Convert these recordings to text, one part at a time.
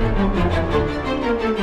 Música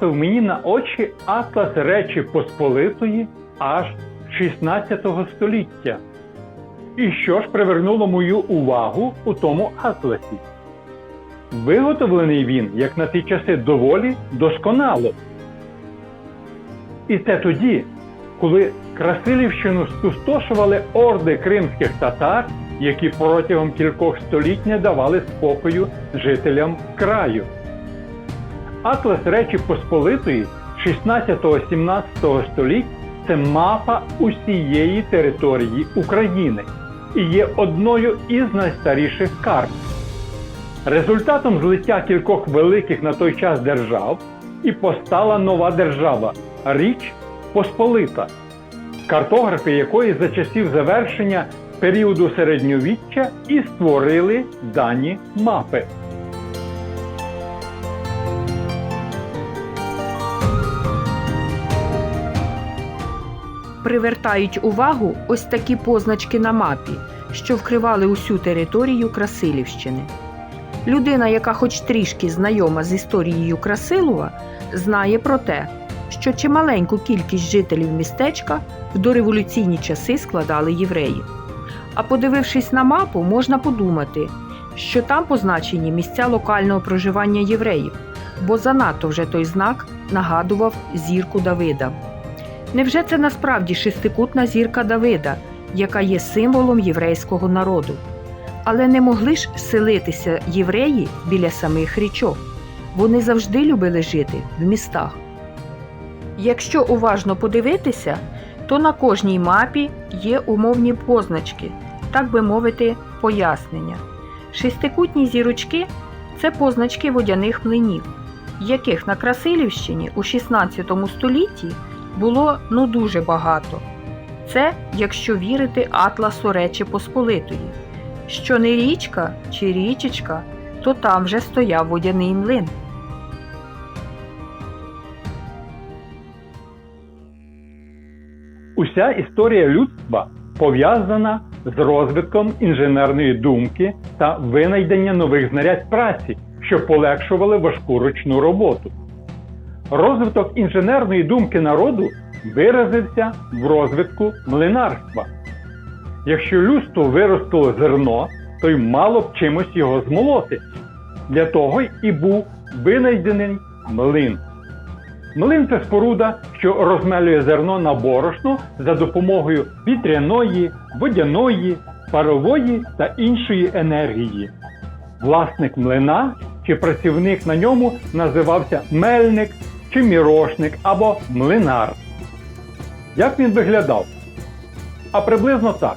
потрапив мені на очі атлас Речі Посполитої аж 16 століття. І що ж привернуло мою увагу у тому атласі? Виготовлений він, як на ті часи, доволі досконало. І це тоді, коли Красилівщину спустошували орди кримських татар, які протягом кількох століть не давали спокою жителям краю. Атлас Речі Посполитої 16-17 століть це мапа усієї території України і є одною із найстаріших карт. Результатом злиття кількох великих на той час держав і постала нова держава Річ Посполита, картографи якої за часів завершення періоду середньовіччя і створили дані мапи. Привертають увагу ось такі позначки на мапі, що вкривали усю територію Красилівщини. Людина, яка хоч трішки знайома з історією Красилова, знає про те, що чималеньку кількість жителів містечка в дореволюційні часи складали євреї. А подивившись на мапу, можна подумати, що там позначені місця локального проживання євреїв, бо занадто вже той знак нагадував зірку Давида. Невже це насправді шестикутна зірка Давида, яка є символом єврейського народу? Але не могли ж селитися євреї біля самих річок. Вони завжди любили жити в містах. Якщо уважно подивитися, то на кожній мапі є умовні позначки, так би мовити, пояснення. Шестикутні зірочки це позначки водяних млинів, яких на Красилівщині у 16 столітті було ну дуже багато. Це, якщо вірити Атласу Речі Посполитої. Що не річка чи річечка, то там вже стояв водяний млин. Уся історія людства пов'язана з розвитком інженерної думки та винайдення нових знарядь праці, що полегшували важку ручну роботу. Розвиток інженерної думки народу виразився в розвитку млинарства. Якщо людство виростило зерно, то й мало б чимось його змолоти. Для того і був винайдений млин. Млин це споруда, що розмелює зерно на борошно за допомогою вітряної, водяної, парової та іншої енергії. Власник млина чи працівник на ньому називався мельник чи мірошник або млинар. Як він виглядав? А приблизно так.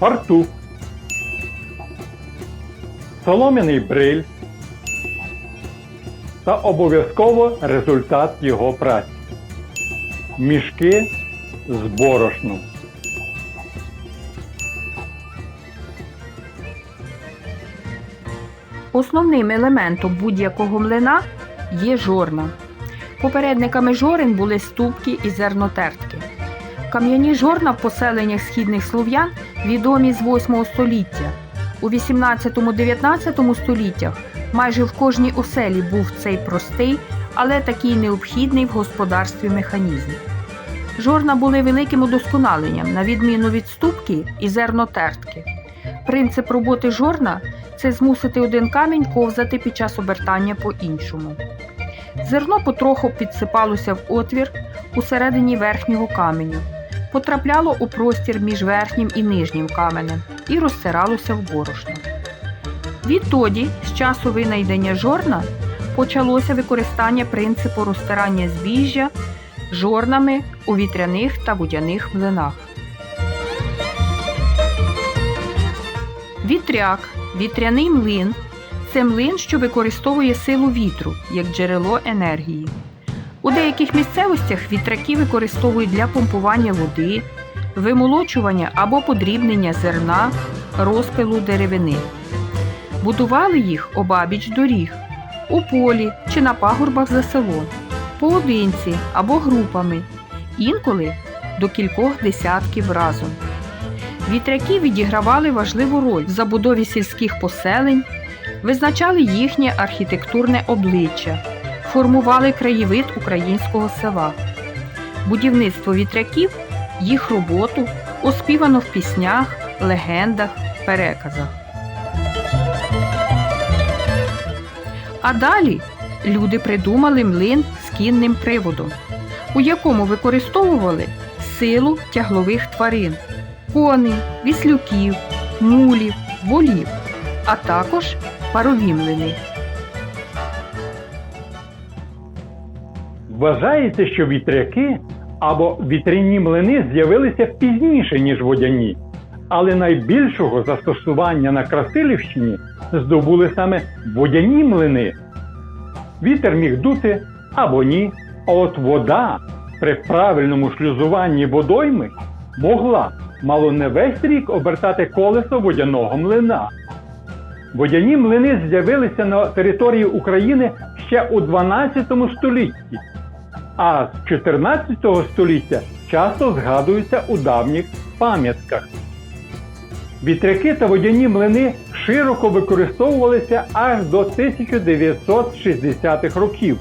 Фартух, солом'яний бриль та обов'язково результат його праці. Мішки з борошном. Основним елементом будь-якого млина є жорна. Попередниками жорен були ступки і зернотертки. Кам'яні жорна в поселеннях східних слов'ян відомі з 8 століття. У 18-19 століттях майже в кожній оселі був цей простий, але такий необхідний в господарстві механізм. Жорна були великим удосконаленням, на відміну від ступки і зернотертки. Принцип роботи жорна це змусити один камінь ковзати під час обертання по іншому. Зерно потроху підсипалося в отвір усередині верхнього каменю, потрапляло у простір між верхнім і нижнім каменем і розтиралося в борошно. Відтоді, з часу винайдення жорна, почалося використання принципу розтирання збіжжя жорнами у вітряних та водяних млинах. Вітряк, вітряний млин це млин, що використовує силу вітру як джерело енергії. У деяких місцевостях вітряки використовують для помпування води, вимолочування або подрібнення зерна, розпилу деревини. Будували їх обабіч доріг, у полі чи на пагорбах за селом, поодинці або групами, інколи до кількох десятків разом. Вітряки відігравали важливу роль в забудові сільських поселень, визначали їхнє архітектурне обличчя, формували краєвид українського села. Будівництво вітряків, їх роботу оспівано в піснях, легендах, переказах. А далі люди придумали млин з кінним приводом, у якому використовували силу тяглових тварин коней, віслюків, мулів, волів, а також парові млини. Вважається, що вітряки або вітряні млини з'явилися пізніше, ніж водяні, але найбільшого застосування на Красилівщині здобули саме водяні млини. Вітер міг дути або ні, а от вода при правильному шлюзуванні водойми могла мало не весь рік обертати колесо водяного млина. Водяні млини з'явилися на території України ще у 12 столітті, а з 14 століття часто згадуються у давніх пам'ятках. Вітряки та водяні млини широко використовувалися аж до 1960-х років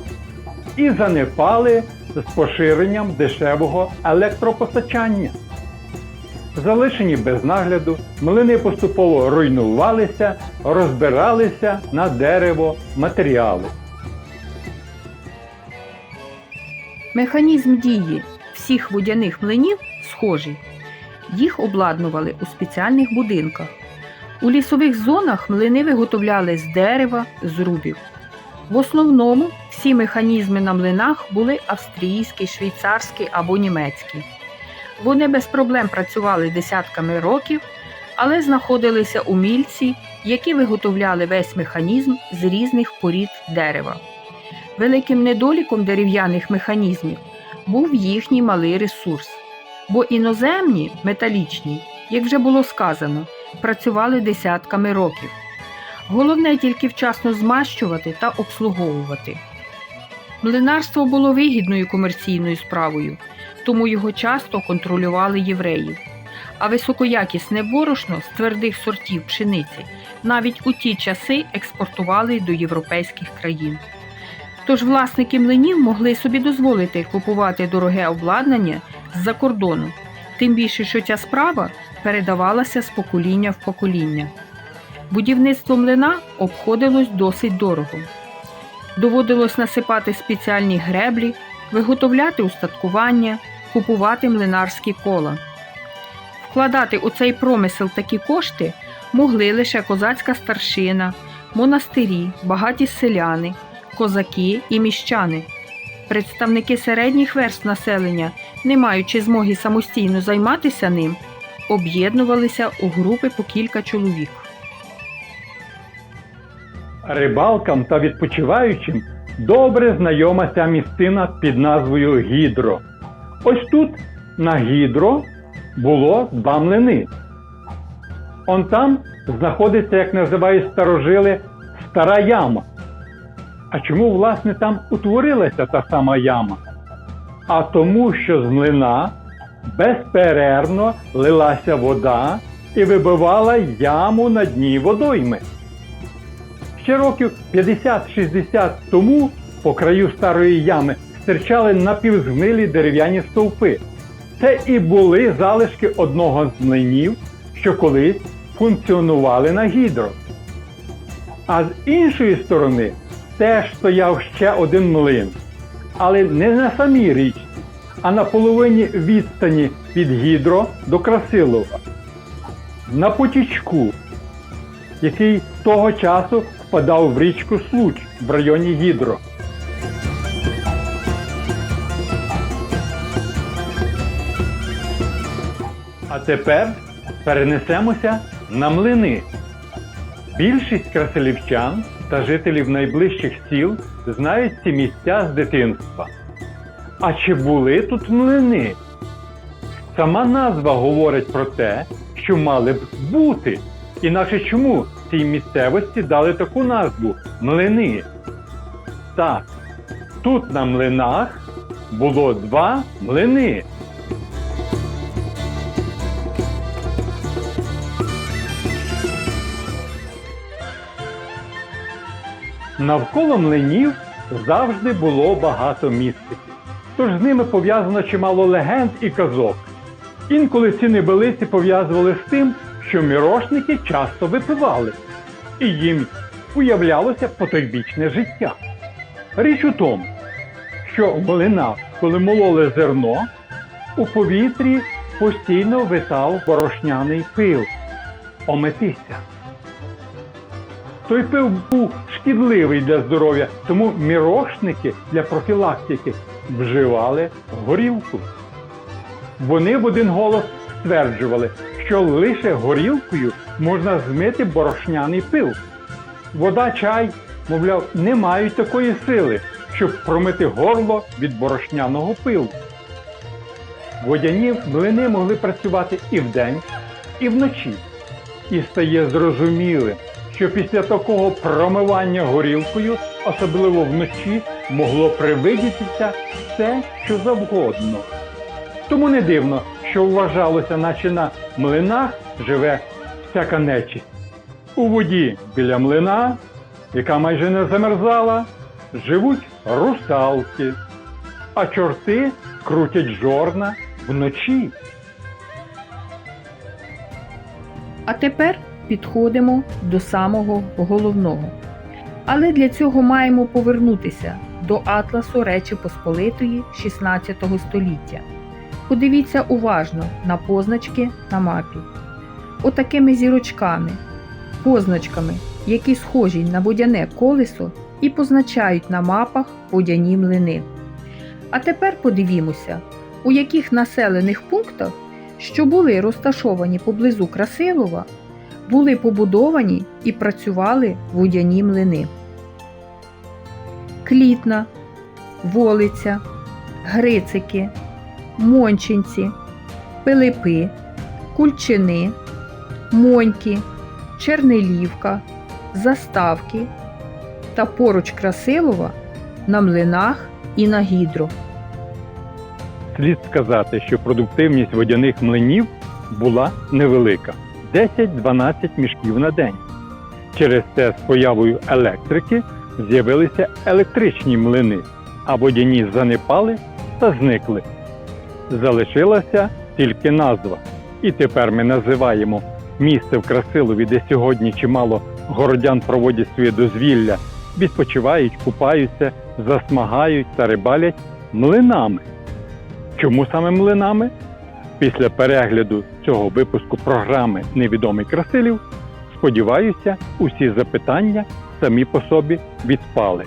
і занепали з поширенням дешевого електропостачання. Залишені без нагляду, млини поступово руйнувалися, розбиралися на дерево матеріали. Механізм дії всіх водяних млинів схожий. Їх обладнували у спеціальних будинках. У лісових зонах млини виготовляли з дерева, зрубів. В основному всі механізми на млинах були австрійські, швейцарські або німецькі. Вони без проблем працювали десятками років, але знаходилися умільці, які виготовляли весь механізм з різних порід дерева. Великим недоліком дерев'яних механізмів був їхній малий ресурс, бо іноземні металічні, як вже було сказано, працювали десятками років. Головне тільки вчасно змащувати та обслуговувати. Млинарство було вигідною комерційною справою, тому його часто контролювали євреї. А високоякісне борошно з твердих сортів пшениці навіть у ті часи експортували до європейських країн. Тож власники млинів могли собі дозволити купувати дороге обладнання з-за кордону, тим більше, що ця справа передавалася з покоління в покоління. Будівництво млина обходилось досить дорого. Доводилось насипати спеціальні греблі, виготовляти устаткування, купувати млинарські кола. Вкладати у цей промисел такі кошти могли лише козацька старшина, монастирі, багаті селяни, козаки і міщани. Представники середніх верст населення, не маючи змоги самостійно займатися ним, об'єднувалися у групи по кілька чоловік. Рибалкам та відпочиваючим добре знайома ця місцина під назвою Гідро. Ось тут, на Гідро, було два млини. Он там знаходиться, як називають старожили, стара яма. А чому, власне, там утворилася та сама яма? А тому, що з млина безперервно лилася вода і вибивала яму на дні водойми. Ще років 50-60 тому по краю старої ями стирчали напівзгнилі дерев'яні стовпи. Це і були залишки одного з млинів, що колись функціонували на гідро. А з іншої сторони теж стояв ще один млин, але не на самій річці, а на половині відстані від гідро до Красилова. На потічку, який того часу впадав в річку Случ в районі Гідро. Тепер перенесемося на млини. Більшість красилівчан та жителів найближчих сіл знають ці місця з дитинства. А чи були тут млини? Сама назва говорить про те, що мали б бути. Інакше чому цій місцевості дали таку назву млини? Так, тут на млинах було два млини. Навколо млинів завжди було багато містиків. Тож з ними пов'язано чимало легенд і казок. Інколи ці небелиці пов'язували з тим, що мірошники часто випивали, і їм уявлялося потойбічне життя. Річ у тому, що в млинах, коли мололи зерно, у повітрі постійно витав борошняний пил. Ометися. Той пил був шкідливий для здоров'я, тому мірошники для профілактики вживали горілку. Вони в один голос стверджували, що лише горілкою можна змити борошняний пил. Вода, чай, мовляв, не мають такої сили, щоб промити горло від борошняного пилу. Водяні млини могли працювати і вдень, і вночі. І стає зрозумілим, що після такого промивання горілкою, особливо вночі, могло привидітися все, що завгодно. Тому не дивно, що вважалося, наче на млинах живе всяка нечисть. У воді біля млина, яка майже не замерзала, живуть русалки, а чорти крутять жорна вночі. А тепер підходимо до самого головного. Але для цього маємо повернутися до Атласу Речі Посполитої 16 століття. Подивіться уважно на позначки на мапі. Отакими зірочками, позначками, які схожі на водяне колесо і позначають на мапах водяні млини. А тепер подивімося, у яких населених пунктах, що були розташовані поблизу Красилова, були побудовані і працювали водяні млини. Клітна, Волиця, Грицики, Мончинці, Пилипи, Кульчини, Моньки, Чернелівка, Заставки та поруч Красилова на млинах і на гідро. Слід сказати, що продуктивність водяних млинів була невелика 10-12 мішків на день. Через це з появою електрики з'явилися електричні млини, а водяні занепали та зникли. Залишилася тільки назва. І тепер ми називаємо місце в Красилові, де сьогодні чимало городян проводять своє дозвілля, відпочивають, купаються, засмагають та рибалять млинами. Чому саме млинами? Після перегляду цього випуску програми Невідомий Красилів, сподіваюся, усі запитання самі по собі відпали.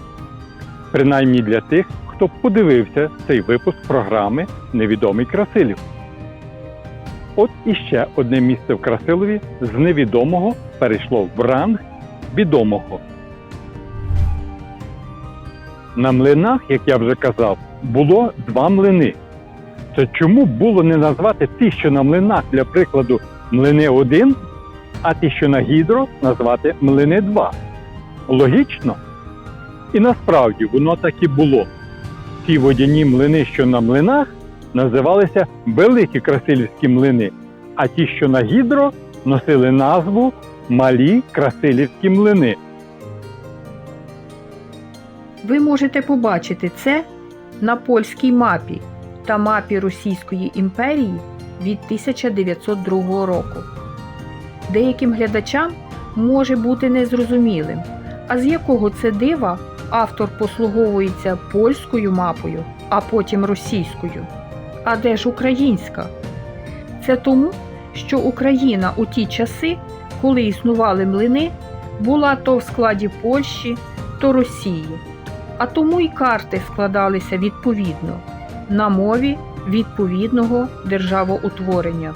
Принаймні для тих, хто подивився цей випуск програми Невідомий Красилів. От іще одне місце в Красилові з невідомого перейшло в ранг відомого. На млинах, як я вже казав, було два млини. То чому було не назвати ті, що на млинах, для прикладу, млини 1, а ті, що на гідро, назвати млини 2? Логічно? І насправді воно так і було. Ті водяні млини, що на млинах, називалися великі красилівські млини, а ті, що на гідро, носили назву Малі красилівські млини. Ви можете побачити це на польській мапі та мапі Російської імперії від 1902 року. Деяким глядачам може бути незрозумілим, а з якого це дива автор послуговується польською мапою, а потім російською. А де ж українська? Це тому, що Україна у ті часи, коли існували млини, була то в складі Польщі, то Росії а тому й карти складалися відповідно на мові відповідного державоутворення.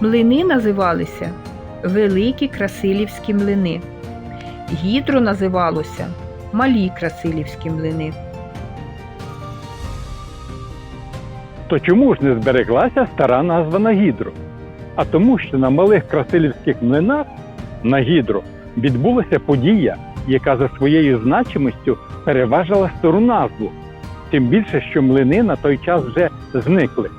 Млини називалися Великі Красилівські млини. Гідро називалося Малі Красилівські млини. То чому ж не збереглася стара назва на гідро? А тому, що на малих красилівських млинах на гідро відбулася подія, яка за своєю значимістю переважила стару назву. Тим більше, що млини на той час вже зникли.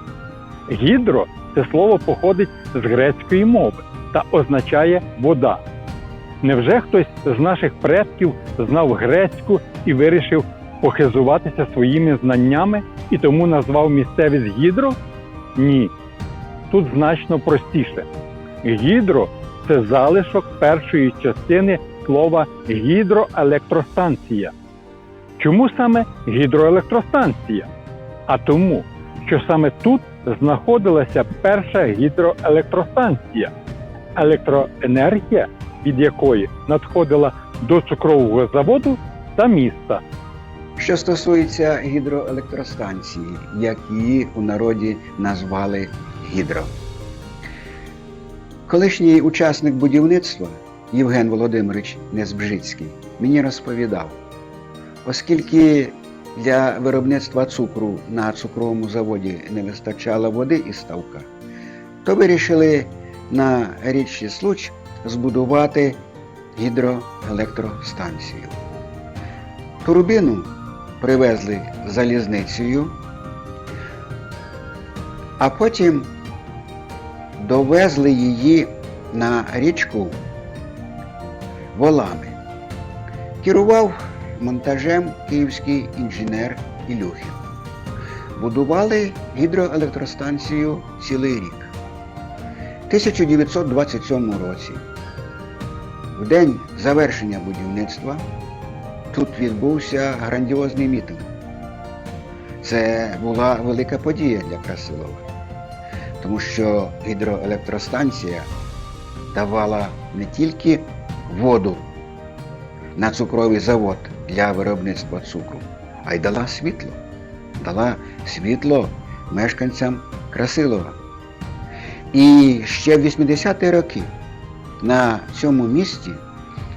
Гідро це слово походить з грецької мови та означає вода. Невже хтось з наших предків знав грецьку і вирішив похизуватися своїми знаннями і тому назвав місцевість гідро? Ні. Тут значно простіше. Гідро це залишок першої частини слова гідроелектростанція. Чому саме гідроелектростанція? А тому, що саме тут знаходилася перша гідроелектростанція, електроенергія від якої надходила до цукрового заводу та міста. Що стосується гідроелектростанції, як її у народі назвали гідро. Колишній учасник будівництва Євген Володимирович Незбжицький мені розповідав, оскільки для виробництва цукру на цукровому заводі не вистачало води із ставка, то вирішили на річці Случ збудувати гідроелектростанцію. Турбіну привезли залізницею, а потім довезли її на річку волами. Керував монтажем київський інженер Ілюхін. Будували гідроелектростанцію цілий рік. В 1927 році, в день завершення будівництва, тут відбувся грандіозний мітинг. Це була велика подія для Красилова, тому що гідроелектростанція давала не тільки воду на цукровий завод для виробництва цукру, а й дала світло. Дала світло мешканцям Красилова. І ще в 80-ті роки на цьому місці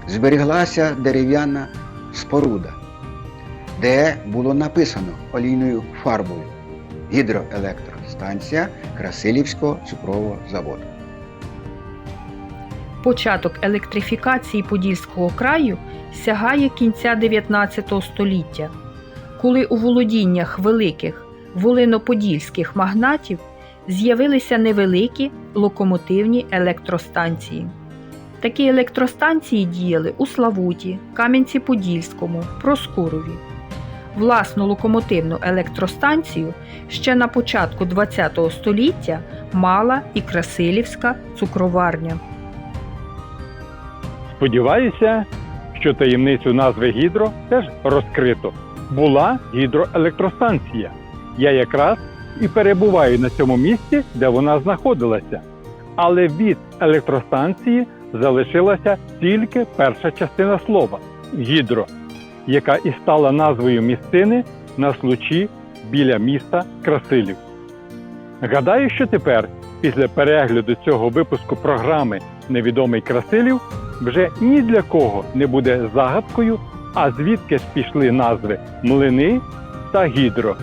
зберіглася дерев'яна споруда, де було написано олійною фарбою гідроелектростанція Красилівського цукрового заводу. Початок електрифікації Подільського краю сягає кінця 19 століття, коли у володіннях великих волиноподільських магнатів з'явилися невеликі локомотивні електростанції. Такі електростанції діяли у Славуті, Кам'янці-Подільському, Проскурові. Власну локомотивну електростанцію ще на початку ХХ століття мала і Красилівська цукроварня. Сподіваюся, що таємницю назви гідро теж розкрито. Була гідроелектростанція. Я якраз і перебуваю на цьому місці, де вона знаходилася. Але від електростанції залишилася тільки перша частина слова гідро. яка і стала назвою місцини на случі біля міста Красилів. Гадаю, що тепер, після перегляду цього випуску програми Невідомий Красилів, вже ні для кого не буде загадкою, а звідки ж пішли назви млини та гідро.